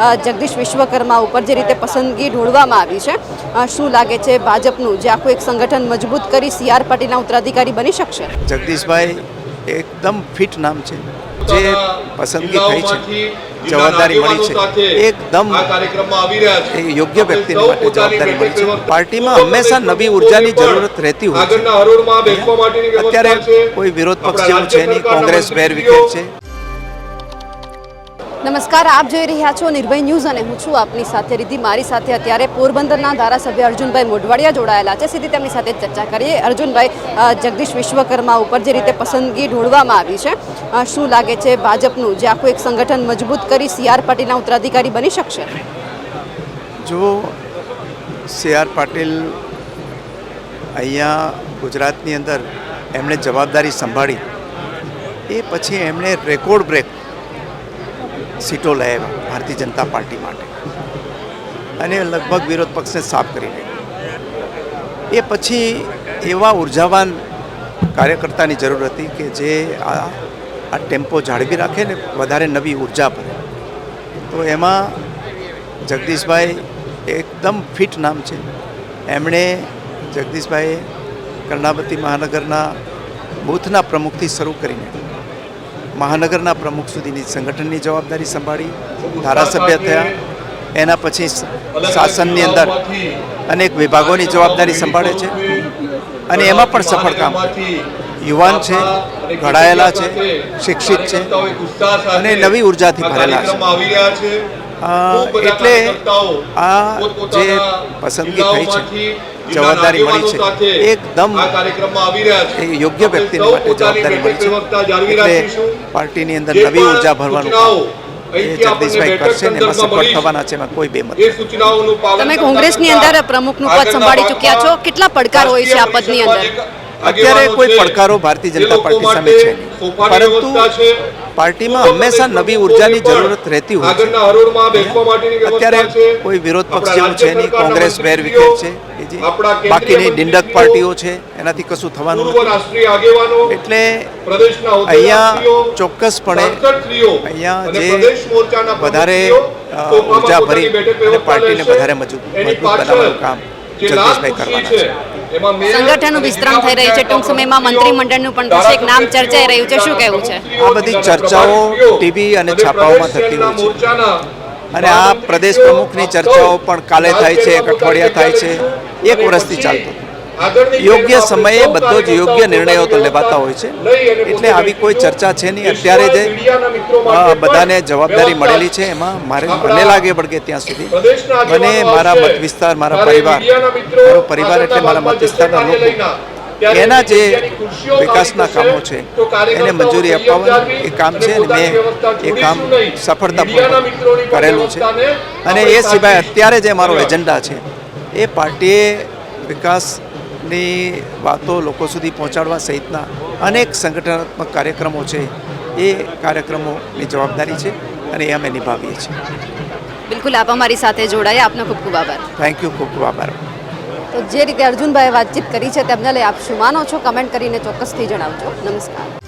અ, જગદીશ વિશ્વકર્મા ઉપર જે રીતે પસંદગી ઢોળવામાં આવી છે શું લાગે છે ભાજપનું જે આખું એક સંગઠન મજબૂત કરી સી આર પાટીલના ઉત્તરાધિકારી બની શકશે? જગદીશભાઈ એકદમ ફિટ નામ છે. જે પસંદગી થઈ છે જવાબદારી મળી છે એકદમ એ યોગ્ય વ્યક્તિ માટે જવાબદારી મળી છે. પાર્ટીમાં હંમેશા નવી ઉર્જાની જરૂરત રહેતી હોય છે. અત્યારે કોઈ વિરોધ પક્ષ જેવું છે નહીં. કોંગ્રેસ વેર વિકેટ છે. નમસ્કાર, આપ જોઈ રહ્યા છો નિર્ભય ન્યૂઝ અને હું છું આપની સાથે રીધિ મારી સાથે અત્યારે પોરબંદરના ધારાસભ્ય અર્જુનભાઈ મોઢવાડિયા જોડાયેલા છે. સીધી તેમની સાથે ચર્ચા કરીએ. અર્જુનભાઈ જગદીશ વિશ્વકર્મા ઉપર જે રીતે પસંદગી ઢોળવામાં આવી છે શું લાગે છે ભાજપનું? જે આખું એક સંગઠન મજબૂત કરી સી આર પાટીલના ઉત્તરાધિકારી બની શકશે? જો સી આર પાટીલ અહીંયા ગુજરાતની અંદર એમણે જવાબદારી સંભાળી. એ પછી એમણે રેકોર્ડ બ્રેક સીટો લઈ આવ્યા ભારતીય જનતા પાર્ટી માટે. અને લગભગ વિરોધ પક્ષને સાફ કરી નાખ્યો એ પછી એવા ઉર્જાવાન કાર્યકર્તાની જરૂર હતી કે જે આ આ ટેમ્પો જાળવી રાખે ને વધારે નવી ઊર્જા ભરે. તો એમાં જગદીશભાઈ એકદમ ફિટ નામ છે. એમણે જગદીશભાઈએ કર્ણાવતી મહાનગરના બૂથના પ્રમુખથી શરૂ કરીને મહાનગરના પ્રમુખ સુધીની સંગઠનની જવાબદારી સંભાળી, ધારાસભ્ય થયા. એના પછી શાસનની અંદર અનેક વિભાગોની જવાબદારી સંભાળે છે. અને એમાં પણ સફળ કામ યુવાન છે, ઘડાયેલા છે, શિક્ષિત છે. અને નવી ઉર્જાથી ભરેલા છે. એટલે આ જે પસંદગી થઈ છે જવાબદારી મળી છે એકદમ એ યોગ્ય વ્યક્તિ માટે જવાબદારી મળી છે. એટલે પાર્ટીની અંદર નવી ઊર્જા ભરવાનું એ જગદીશભાઈ કરશે ને એમાં સફળ થવાના છે એમાં કોઈ બેમત. તમે કોંગ્રેસની અંદર પ્રમુખનું પદ સંભાળી ચૂક્યા છો? કેટલા પડકાર હોય છે આ પદની અંદર? અત્યારે કોઈ પડકારો ભારતીય જનતા પાર્ટી સામે છે પરંતુ પાર્ટીમાં હંમેશા નવી ઉર્જાની જરૂરત રહેતી હોય છે. અત્યારે કોઈ વિરોધ પક્ષ જેવું છે નહીં. કોંગ્રેસ વેર વિકેટ છે. કે જે બાકીની ડિંડક પાર્ટીઓ છે એનાથી કશું થવાનું નથી. એટલે અહીંયા ચોક્કસપણે અહીંયા જે વધારે ઊર્જા ભરી અને પાર્ટીને વધારે મજબૂત મજબૂત બનાવવાનું કામ જગદીશભાઈ કરવાના છે સંગઠનનું વિસ્તરણ થઈ રહ્યું છે ટૂંક સમયમાં મંત્રીમંડળનું પણ એક નામ ચર્ચાઈ રહ્યું છે શું કહેવું છે? આ બધી ચર્ચાઓ ટીવી અને છાપાઓમાં થતી હોય છે. અને આ પ્રદેશ પ્રમુખની ચર્ચાઓ પણ કાલે થાય છે એક અઠવાડિયા થાય છે એક વર્ષથી ચાલતો. યોગ્ય સમયે બધો જ યોગ્ય નિર્ણયો તો લેવાતા હોય છે. એટલે આવી કોઈ ચર્ચા છે નહીં. અત્યારે જે બધાને જવાબદારી મળેલી છે. એમાં મારે મને લાગે વળગે ત્યાં સુધી. મને મારા મત વિસ્તાર મારા પરિવાર મારો પરિવાર એટલે મારા મત વિસ્તારના લોકો. એના જે વિકાસના કામો છે એને મંજૂરી અપાવવાનું એ કામ છે અને મેં એ કામ સફળતાપૂર્વક કરેલું છે. અને એ સિવાય અત્યારે જે મારો એજન્ડા છે એ પાર્ટીએ વિકાસની વાતો લોકો સુધી પહોંચાડવા સહિતના અનેક સંગઠનાત્મક કાર્યક્રમો છે. એ કાર્યક્રમોની જવાબદારી છે અને એ અમે નિભાવીએ છીએ. બિલકુલ આપ અમારી સાથે જોડાયા. આપનો ખૂબ ખૂબ આભાર. થેન્ક યુ ખૂબ ખૂબ આભાર. તો જે રીતે અર્જુનભાઈએ વાતચીત કરી છે તેમને લઈ આપ શું માનો છો? કમેન્ટ કરીને ચોક્કસથી જણાવજો. નમસ્કાર.